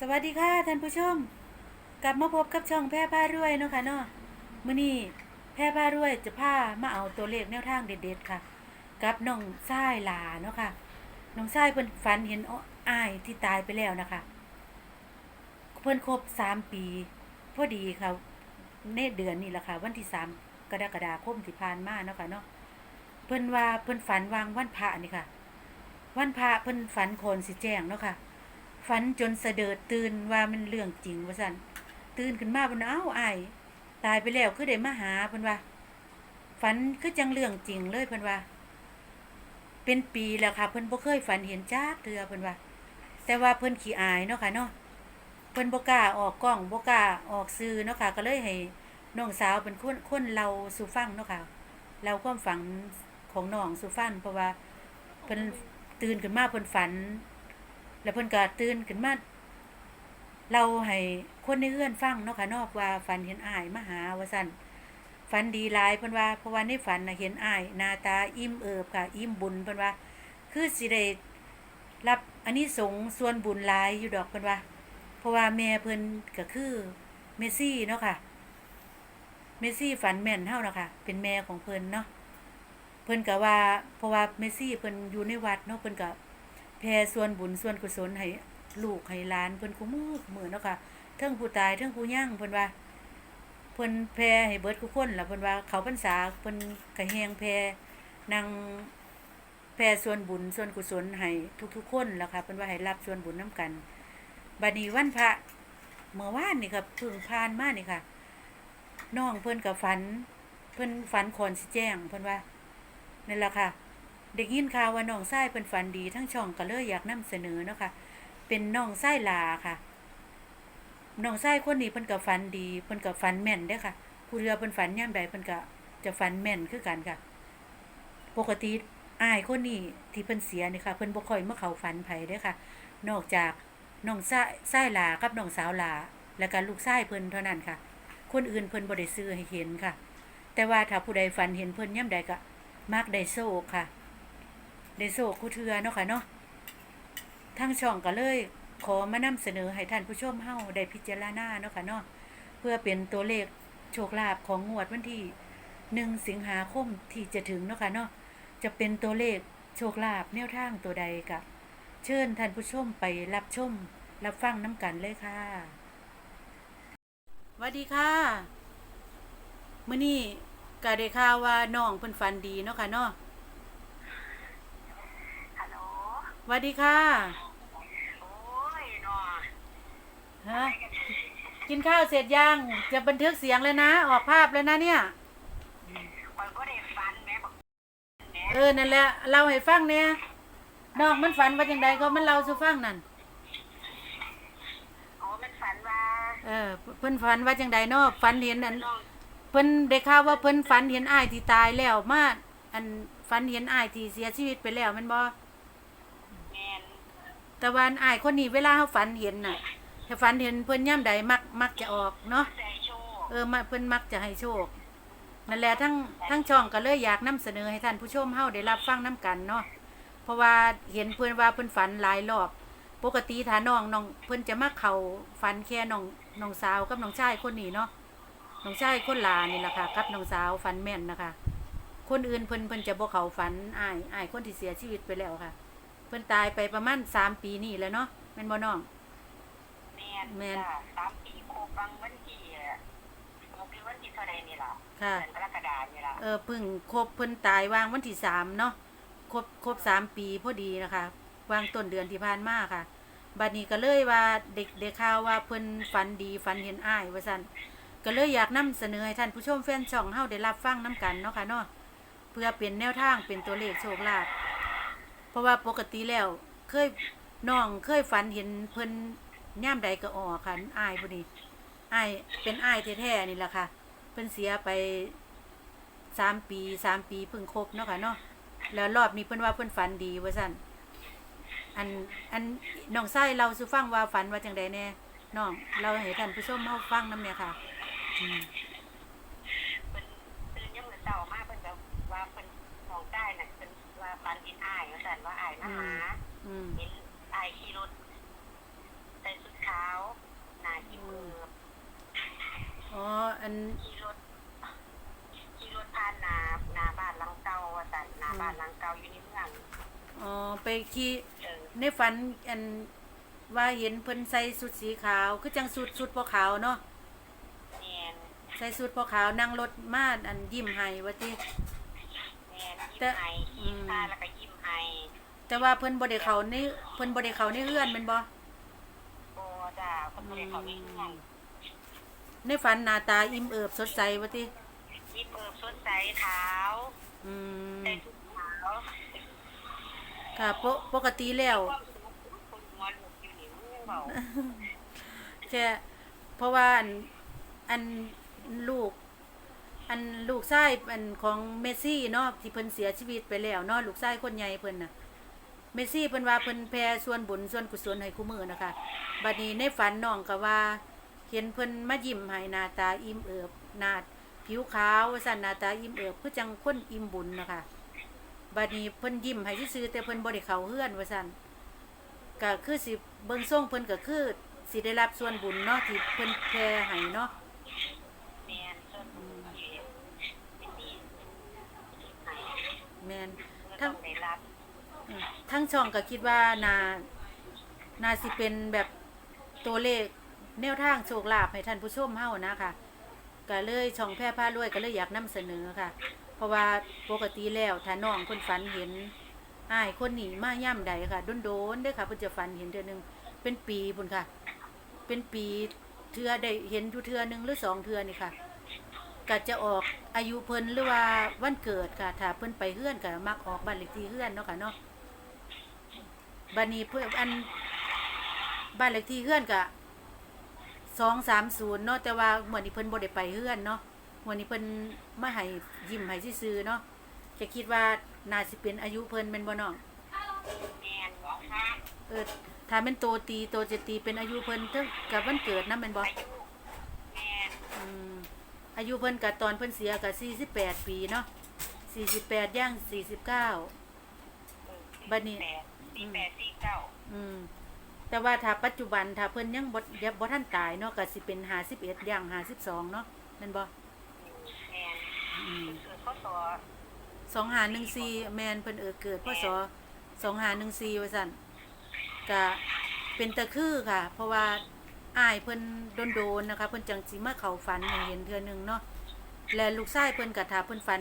สวัสดีค่ะท่านผู้ชม กลับมาพบกับช่องแพร่ผ้ารวยเนาะค่ะเนาะมื้อนี้แพร่ผ้ารวยจะพามาเอาตัวเลขแนวทางเด็ดๆค่ะ กับน้องทรายหลาเนาะค่ะน้องทรายเพิ่นฝันเห็นอ้ายที่ตายไปแล้วนะคะ เพิ่นครบสามปีพอดีค่ะในเดือนนี้แหละค่ะ วันที่สามกรกฎาคมที่ผ่านมาเนาะค่ะเนาะเพิ่นว่าเพิ่นฝันวางวันพระนี่ค่ะ วันพระเพิ่นฝันโคนสิแจ้งเนาะค่ะ ฝันจนเสดิดตื่นว่ามันเรื่องจริงว่าซั่นตื่นขึ้นมาเพิ่นเอ้าอ้ตายไปแล้วคือได้มาหาเพิ่นว่าฝันคือจังเรื่องจริงเลยเพิ่นว่า เป็นปีแล้วค่ะเพิ่นบ่เคยฝันเห็นจักเทื่อเพิ่นว่า แต่ว่าเพิ่นขี้อายเนาะค่ะเนาะเพิ่นบ่กล้าออกกล้องบ่กล้าออกสื่อเนาะค่ะ ก็เลยให้น้องสาวเป็นคนคนเราสู่ฟังเนาะค่ะเราความฝันของน้องสู่ฟังเพราะว่าเพิ่นตื่นขึ้นมาเพิ่นฝัน แล้วเพิ่นก็ตื่นขึ้นมาเราให้คนในเฮือนฟังเนาะค่ะนอกว่าฝันเห็นอ้ายมาหาว่าซั่นฝันดีหลายเพิ่นว่าเพราะว่าในฝันน่ะเห็นอ้ายหน้าตาอิ่มเอิบค่ะอิ่มบุญเพิ่นว่า คือสิได้รับอันนี้สงส์ส่วนบุญหลายอยู่ดอกเพิ่นว่า เพราะว่าแม่เพิ่นก็คือเมซี่เนาะค่ะ เมซี่ฝันแม่นเฮาเนาะค่ะ เป็นแม่ของเพิ่นเนาะเพิ่นก็ว่าเพราะว่าเมซี่เพิ่นอยู่ในวัดเนาะเพิ่นก็ แผ่ส่วนบุญส่วนกุศลให้ลูกให้หลานเพิ่นคุมือคุมือเนาะค่ะเทิงผู้ตายเทิงผู้ย่างเพิ่นว่าเพิ่นแผ่ให้เบิดทุกคนล่ะเพิ่นว่าเขาพรรษาเพิ่นก็แฮงแผ่นางแผ่ส่วนบุญส่วนกุศลให้ทุกๆคนล่ะค่ะเพิ่นว่าให้รับส่วนบุญนํกันบัดนี้วันพระเมื่อวานนี่ครับเพิ่งผ่านมานี่ค่ะน้องเพิ่นก็ฝัน เพิ่นฝันคอนสิแจ้งเพิ่นว่านั่นล่ะค่ะ เด็กยินข่าวว่าน้องไส้เป็นฝันดีทั้งช่องก็เลยอยากนำเสนอเนาะค่ะ เป็นน้องไส้ลาค่ะ น้องไส้คนนี้เพิ่นก็ฝันดีเพิ่นก็ฝันแม่นเด้อค่ะ ผู้เรือเพิ่นฝันยามใดเพิ่นก็จะฝันแม่นคือกันค่ะ ปกติอายคนนี้ที่เพิ่นเสียนี่ค่ะ เพิ่นบ่ค่อยมาเข้าฝันไผเด้อค่ะ นอกจากน้องไส้ไส้ลากับน้องสาวลา แล้วก็ลูกไส้เพิ่นเท่านั้นค่ะ คนอื่นเพิ่นบ่ได้ซื้อให้เห็นค่ะ แต่ว่าถ้าผู้ใดฝันเห็นเพิ่นยามใดก็มักได้โชคค่ะ ได้โศกคู่เทือเนาะค่ะเนาะทั้งช่องก็เลย ขอมานำเสนอให้ท่านผู้ชมเฮาได้พิจารณาเนาะค่ะเนาะเพื่อเป็นตัวเลขโชคลาภของงวดวันที่หนึ่งสิงหาคมที่จะถึงเนาะค่ะเนาะจะเป็นตัวเลขโชคลาภแนวทางตัวใดกะเชิญท่านผู้ชมไปรับชม รับฟังน้ำกันเลยค่ะสวัสดีค่ะมื้อนี้ก็ได้ข่าวว่าน้องเพิ่นฝันดีเนาะค่ะเนาะ ฮัลโหล สวัสดีค่ะ โอ้ยหนอฮะ กินข้าวเสร็จยัง จะบันทึกเสียงเลยนะ ออกภาพเลยนะเนี่ยคอยก็ได้ฟันแม่บอกแม่เออ นั่นแหละเล่าให้ฟังเนี่ยน้องมันฝันว่าจังใดก็มันเล่าสู่ฟังนั่น โอ้มันฝันว่าเออ เพิ่นฝันว่าจังใดเนาะฝันเห็นอัน น้องเพิ่นได้ข่าวว่าเพิ่นฝันเห็นอ้ายที่ตายแล้วมาอันฝันเห็นอ้ายที่เสียชีวิตไปแล้วแมันบ่แมน แต่ว่าอ้ายคนนี้เวลาเฮาฝันเห็นน่ะถ้าฝันเห็นเพิ่นย่ำใดมักมักจะออกเนาะเออมาเพิ่นมักจะให้โชคนั่นแหละทั้งทั้งช่องก็เลยอยากนำเสนอให้ท่านผู้ชมเฮาได้รับฟังนํกันเนาะเพราะว่าเห็นเพิ่อนว่าเพิ่อนฝันหลายรอบ ปกติถ้าน้องน้องเพิ่อนจะมาเขาฝันแค่น้องน้องสาวกับน้องชายคนนี้เนาะน้องชายคนลานี่แหละค่ะกับน้องสาวฝันแม่นนะคะ คนอื่นเพิ่อนเพิ่อนจะบ่เขาฝันอ้ายอ้ายคนที่เสียชีวิตไปแล้วค่ะ เพิ่นตายไปประมาณสามปีนี่แล้วเนาะแม่นบ่น้อง แมนแม่น จ้ะสามปีโคบังวันที่หกหรือวันที่เท่าใดนี่ล่ะค่ะ เดือนกรกฎาคมนี่ล่ะเออเพิ่งครบเพิ่นตายวางวันที่สามเนาะครบครบสามปีพอดีนะคะ วางต้นเดือนที่ผ่านมาค่ะ บัดนี้ก็เลยว่าเด็กเด็กข่าวว่าเพิ่นฝันดีฝันเห็นอ้ายว่าซั่นก็เลยอยากนำเสนอให้ท่านผู้ชมแฟนช่องเฮาได้รับฟังนํกันเนาะค่ะเนาะเพื่อเป็นแนวทางเป็นตัวเลขโชคลาภเพ ราะว่าปกติแล้วเคยน้องเคยฝันเห็นเพิ่นย่ามใดก็ออกค่ะอายผู้นี้อายเป็นอายแท้ๆนี่แหละค่ะ เพิ่นเสียไปสามปีสามปีเพิ่งครบเนาะค่ะเนาะแล้วรอบนี้เพิ่นว่าเพิ่นฝันดีว่าซั่นอันอันน้องไส้เราสูฟังว่าฝันว่าจังใดแน่น้องเราให้ท่านผู้ชมเฮาฟังนำเนี่ยค่ะ อืม เพิ่นตื่นยังมื้อเช้ามาเพิ่นก็ว่าเพิ่นมองได้น่ะเพิ่นว่าฝันเห็นอ้ายว่าซั่นว่าอ้ายมาหา อืม เห็นอ้ายขี่รถใส่ชุดขาว ไปขี่เออในฝันอันว่าเห็นเพิ่นใส่สุดสีขาว คือจังสุดสุดพอขาวเนาะแมนใส่สุดพอขาวนั่งรถมาอันยิ้มให้ว่าติ แมนแต่ยิ้มให้ยิ้มตาแล้วก็ยิ้มให้แต่ว่าเพิ่นบ่ได้เข้าในเพิ่นบ่ได้เข้าในเรือนแม่นบ่โบจ้าคนบ่ได้เขาไม่เงื่อนในฝันหน้าตาอิ่มเอิบสดใสว่าติยิ้มเอิบสดใสขาวอืมใส่ชุดขาว ค่ะปกปกติแล้วความสุขคนหัวลุกอยู่นี่มึงยังเบาแค่เพราะว่าอันอันลูก อันลูกชายอันของเมสซี่เนาะที่เพิ่นเสียชีวิตไปแล้วเนาะลูกชายคนใหญ่เพิ่นน่ะ เมสซี่เพิ่นว่าเพิ่นแผ่ส่วนบุญส่วนกุศลให้คู่มือนะคะบัดนี้ในฝันน้องก็ว่าเห็นเพิ่นมายิ้มให้หน้าตาอิ่มเอิบหน้าผิวขาวว่าซั่นหน้าตาอิ่มเอิบคือจังคนอิ่มบุญนะคะ บัดนี้เพิ่นยิ้มให้ซื่อๆแต่เพิ่นบ่ได้เข้าเฮือนว่าซั่นก็คือสิเบิ่งทรงเพิ่นก็คือสิได้รับส่วนบุญเนาะที่เพิ่นแผ่ให้เนาะแมนส่วนบุญที่เป็นนี่ให้แม่นเมื่อต้องได้รับอืมทั้งช่องก็คิดว่านานาสิเป็นแบบตัวเลขแนวทางโชคลาภให้ท่านผู้ชมเฮานะคะ ก็เลยช่องแพร่ผ้ารวยก็เลยอยากนำเสนอค่ะ เพราะว่าปกติแล้วถ้าน้องเพิ่นฝันเห็นอ้ายคนหนีมาย่ำใดค่ะโดนๆเด้อค่ะเพิ่นจะฝันเห็นเทือหนึงเป็นปีพุ่นค่ะ เป็นปีเทือได้เห็นอยู่เทือหนึงหรือสองเทือนี่ค่ะก็จะออกอายุเพิ่นหรือว่าวันเกิดค่ะถ้าเพิ่นไปเฮือนก็มักออกบ้านเลขที่เฮือนเนาะค่ะเนาะบันนี้เพื่ออันบ้านเลขที่เฮือนกะ สองสามศูนย์เนาะแต่ว่าเหมือนนี้เพิ่นบ่ได้ไปเฮือนเนาะเหมือนนี้เพิ่นมาให้ยิ้มให้ซื่อๆเนาะจะคิดว่าน่าสิเป็นอายุเพิ่นแม่นบ่น้องแมนบอกค่ะเออถ้าเป็นโตตีโตจะตีเป็นอายุเพิ่นเท่ากับวันเกิดนำแม่นบ่อายุแมนอืมอายุเพิ่นก็ตอนเพิ่นเสียก็48ปีเนาะ48ย่าง49เออบัดนี้แปดสี่แปดสี่เก้าอืม แต่ว่าถ้าปัจจุบันถ้าเพิ่นยังบ่ยังบ่ทันตายเนาะก็สิเป็น51ย่าง52เนาะแม่นบ่แมนอืมเกิดข้อสอ2514แม่นเพิ่นเออเกิดพศ2514ว่าซั่นก็เป็นตะคือค่ะ เพราะว่าอ้ายเพิ่นโดนๆนะคะ เพิ่นจังสิมาเข้าฝันให้เห็นเทื่อหนึงเนาะและลูกชายเพิ่นก็ถ้าเพิ่นฝัน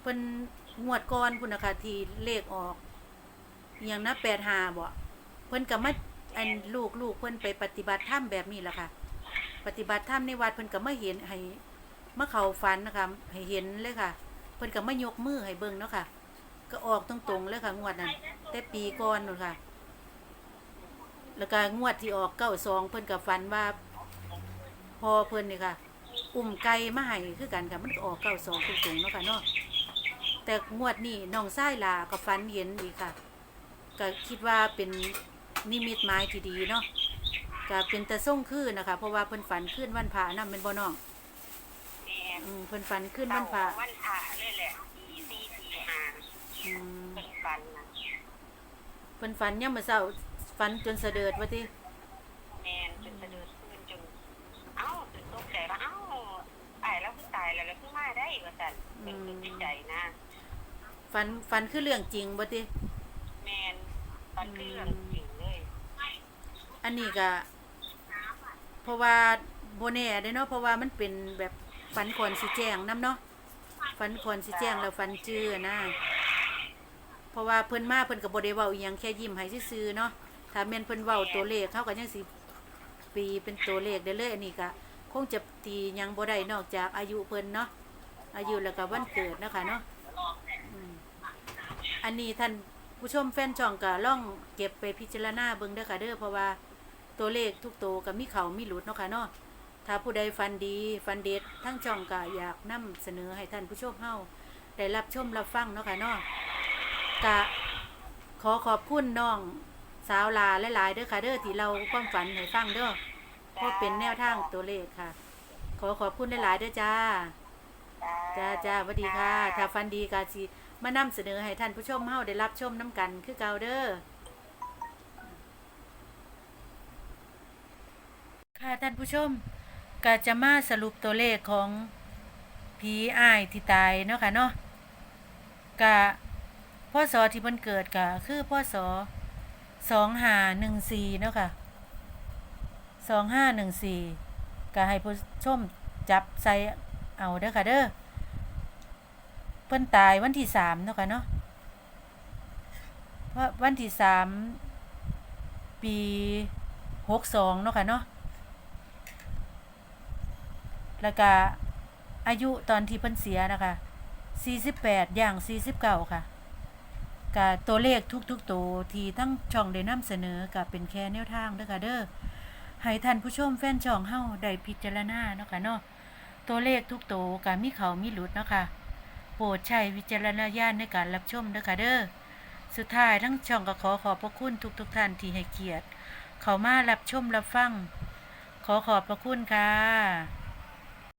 เพิ่นงวดก่อนพุ่นน่ะค่ะที่เลขออกอหยังนะ85บ่เพิ่นก็มา อันลูกลูกเพิ่นไปปฏิบัติธรรมแบบนี้ล่ะค่ะ ปฏิบัติธรรมในวัดเพิ่นก็มาเห็นให้เมาเขาฝันนะคะให้เห็นเลยค่ะ เพิ่นก็มายกมือให้เบิ่งเนาะค่ะ ก็ออกตรงๆเลยค่ะ งวดนั้นแต่ปีก่อนนู่นค่ะ แล้วก็งวดที่ออกเก้าสองเพิ่นก็ฝันว่า พอเพิ่นนี่ค่ะ อุ้มไก่มาให้คือกันค่ะมันก็ออกเก้าสองตรงๆเนาะค่ะเนาะแต่งวดนี้น้องชายลาก็ฝันเห็นอีกค่ะก็คิดว่าเป็น นิมิตหมายที่ดีเนาะก็เป็นตะส่งคืนนะคะ เพราะว่าเพิ่นฝันคืนวันพระนำเป็นบ่น้องแมนอืมเพิ่นฝันคืนเต่าวันพระวันพระเลยแหละสี่สี่สี่ห้าอืมเป็นฟันนะเพิ่นฝันยามมื้อเช้าฝันจนสะเดิดว่าติแมนจนสะดุดพื้นจนเอ้าจนตกใจว่าเอ้าตายแล้วเพิ่งตายแล้วแล้วเพิ่งมาได้ว่าสันเป็นคือจิตใจนะ ฝันฝันคือเรื่องจริงบ่ติแมนฟันคือเรื่องจริงเลย อันนี้ก็เพราะว่าโบ่แน่เด้เนาะเพราะว่ามันเป็นแบบฝันก่อนสิแจ้งนํเนาะฝันก่อนสิแจ้งแล้วฝันจื้อนะเพราะว่าเพิ่นมาเพิ่นก็บ่ได้เวาอีหยังแค่ยิ้มให้ซื่อเนาะถ้าแม่นเพิ่นเว้าตัวเลขเข้าก็ยังสิปีเป็นตัวเลขได้เลยอันนี้ก็คงจะตียังบ่ได้นอกจากอายุเพิ่นเนาะอายุแล้วก็วันเกิดนะคะเนาะอันนี้ท่านผู้ชมแฟนช่องก็ล่องเก็บไปพิจารณาเบิ่งเด้อค่ะเด้อเพราะว่า ตัวเลขทุกตัวก็มีเขามีหลุดเนาะค่ะเนาะถ้าผู้ใดฟันดีฟันเด็ดทั้งช่องก็อยากนํเสนอให้ท่านผู้ชมเฮาได้รับชมรับฟังเนาะค่ะเนาะกะขอขอบคุณน้องสาวลาหลายๆเด้อค่ะเด้อที่เราความฝันให้ฟังเด้อเพราะเป็นแนวทางตัวเลขค่ะ ขอขอบคุณหลายๆเด้อจ้าจ้าจ้าสวัสดีค่ะ ถ้าฟันดีกาสิมานำเสนอให้ท่านผู้ชมเฮาได้รับชมน้ำกันคือเก่าเด้อ ค่ะท่านผู้ชมก็จะมาสรุปตัวเลขของผีอ้ายที่ตายเนาะค่ะเนาะกะพ่อสอที่เพิ่นเกิดก็คือพ่อสอสองห้าหนึ่งสี่เนาะค่ะสองห้าหนึ่งสี่ก็ให้ผู้ชมจับใส่เอาเด้อค่ะเด้อเพิ่นตายวันที่สามเนาะค่ะเนาะว่าวันที่สามปีหกสองเนาะค่ะเนาะ แล้วก็อายุตอนที่เพิ่นเสียนะคะสี่สิบแปดอย่างสี่สิบเก้าค่ะกับตัวเลขทุกๆตัวที่ทั้งช่องได้นำเสนอกับเป็นแค่แนวทางเด้อค่ะเด้อให้ท่านผู้ชมแฟนช่องเฮาได้พิจารณาเนาะค่ะเนาะตัวเลขทุกตัวก็มีเขามีหลุดเนาะค่ะโปรดใช้วิจารณญาณในการรับชมเด้อค่ะเด้อสุดท้ายทั้งช่องก็ขอขอบพระคุณทุกๆท่านที่ให้เกียรติ เขามารับชมรับฟัง ขอขอบพระคุณค่ะ